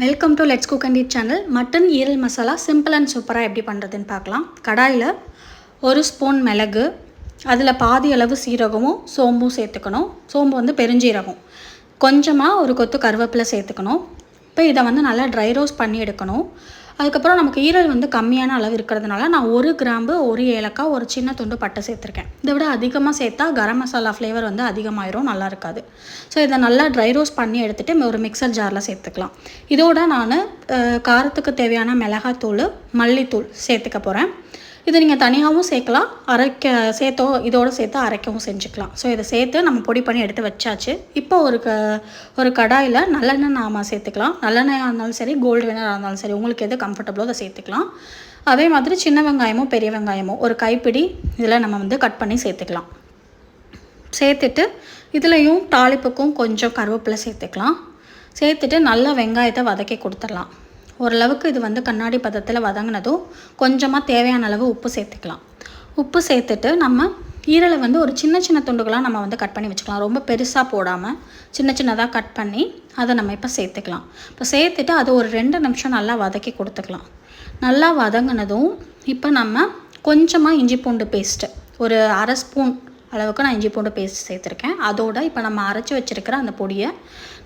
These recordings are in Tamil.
Welcome to let's cook and eat channel mutton ஈரல் மசாலா சிம்பிள் அண்ட் சூப்பராக எப்படி பண்ணுறதுன்னு பார்க்கலாம். கடாயில் ஒரு ஸ்பூன் மிளகு அதில் பாதி அளவு சீரகமும் சோம்பும் சேர்த்துக்கணும். சோம்பு வந்து பெருஞ்சீரகம். கொஞ்சமாக ஒரு கொத்து கருவேப்பிலை சேர்த்துக்கணும். இப்போ இதை வந்து நல்லா ட்ரை ரோஸ்ட் பண்ணி எடுக்கணும். அதுக்கப்புறம் நமக்கு ஈரல் வந்து கம்மியான அளவு இருக்கிறதுனால நான் ஒரு கிராம்பு ஒரு ஏலக்காய் ஒரு சின்ன துண்டு பட்டை சேர்த்துருக்கேன். இதை விட அதிகமாக சேர்த்தா கரம் மசாலா ஃப்ளேவர் வந்து அதிகமாயிரும் நல்லா இருக்காது. ஸோ இதை நல்லா ட்ரை ரோஸ்ட் பண்ணி எடுத்துகிட்டு ஒரு மிக்சர் ஜாரில் சேர்த்துக்கலாம். இதோட நான் காரத்துக்கு தேவையான மிளகாத்தூள் மல்லித்தூள் சேர்த்துக்க போகிறேன் இது நீங்கள் தனியாகவும் சேர்க்கலாம். அரைக்க சேர்த்தோ இதோடு சேர்த்து அரைக்கவும் செஞ்சுக்கலாம். ஸோ இதை சேர்த்து நம்ம பொடி பண்ணி எடுத்து வச்சாச்சு. இப்போ ஒரு க ஒரு கடாயில் நல்லெண்ணெய் நாம சேர்த்துக்கலாம். நல்லெண்ணெயாக இருந்தாலும் சரி கோல்டு வினராக இருந்தாலும் சரி உங்களுக்கு எது கம்ஃபர்டபுளோ அதை சேர்த்துக்கலாம். அதே மாதிரி சின்ன வெங்காயமோ பெரிய வெங்காயமோ ஒரு கைப்பிடி இதில் நம்ம வந்து கட் பண்ணி சேர்த்துக்கலாம். சேர்த்துட்டு இதுலேயும் தாளிப்புக்கும் கொஞ்சம் கருவேப்பிலை சேர்த்துக்கலாம். சேர்த்துட்டு நல்லா வெங்காயத்தை வதக்கி கொடுத்துடலாம். ஓரளவுக்கு இது வந்து கண்ணாடி பதத்தில் வதங்கினதும் கொஞ்சமாக தேவையான அளவு உப்பு சேர்த்துக்கலாம். உப்பு சேர்த்துட்டு நம்ம ஈரலை வந்து ஒரு சின்ன சின்ன துண்டுகளாக நம்ம வந்து கட் பண்ணி வச்சுக்கலாம். ரொம்ப பெருசாக போடாமல் சின்ன சின்னதாக கட் பண்ணி அதை நம்ம இப்போ சேர்த்துக்கலாம். இப்போ சேர்த்துட்டு அது ஒரு ரெண்டு நிமிஷம் நல்லா வதக்கி கொடுத்துக்கலாம். நல்லா வதங்கினதும் இப்போ நம்ம கொஞ்சமாக இஞ்சி பூண்டு பேஸ்ட்டு ஒரு அரை ஸ்பூன் அளவுக்கு நான் இஞ்சி பூண்டு பேஸ்ட் சேர்த்துருக்கேன். அதோட இப்போ நம்ம அரைச்சி வச்சுருக்கிற அந்த பொடியை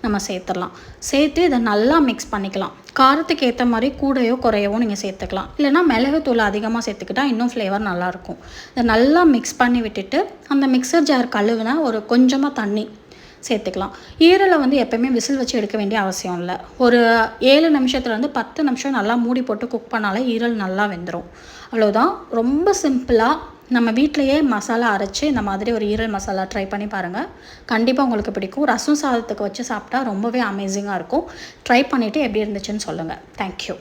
நம்ம சேர்த்துடலாம். சேர்த்து இதை நல்லா மிக்ஸ் பண்ணிக்கலாம். காரத்துக்கு ஏற்ற மாதிரி கூடையோ குறையவோ நீங்கள் சேர்த்துக்கலாம். இல்லைனா மிளகுத்தூள் அதிகமாக சேர்த்துக்கிட்டால் இன்னும் ஃப்ளேவர் நல்லாயிருக்கும் இதை நல்லா மிக்ஸ் பண்ணி விட்டுட்டு அந்த மிக்சர் ஜார் கழுவுன ஒரு கொஞ்சமாக தண்ணி சேர்த்துக்கலாம். ஈரலை வந்து எப்போயுமே விசில் வச்சு எடுக்க வேண்டிய அவசியம் இல்லை. ஒரு ஏழு நிமிஷத்துலேருந்து பத்து நிமிஷம் நல்லா மூடி போட்டு குக் பண்ணாலே ஈரல் நல்லா வெந்துடும் அவ்வளோதான் ரொம்ப சிம்பிளாக நம்ம வீட்டிலையே மசாலா அரைச்சி இந்த மாதிரி ஒரு ஈரல் மசாலா ட்ரை பண்ணி பாருங்கள் கண்டிப்பாக உங்களுக்கு பிடிக்கும். ரசம் சாதத்துக்கு வச்சு சாப்பிட்டா ரொம்பவே அமேசிங்காக இருக்கும். ட்ரை பண்ணிவிட்டு எப்படி இருந்துச்சுன்னு சொல்லுங்கள் தேங்க்யூ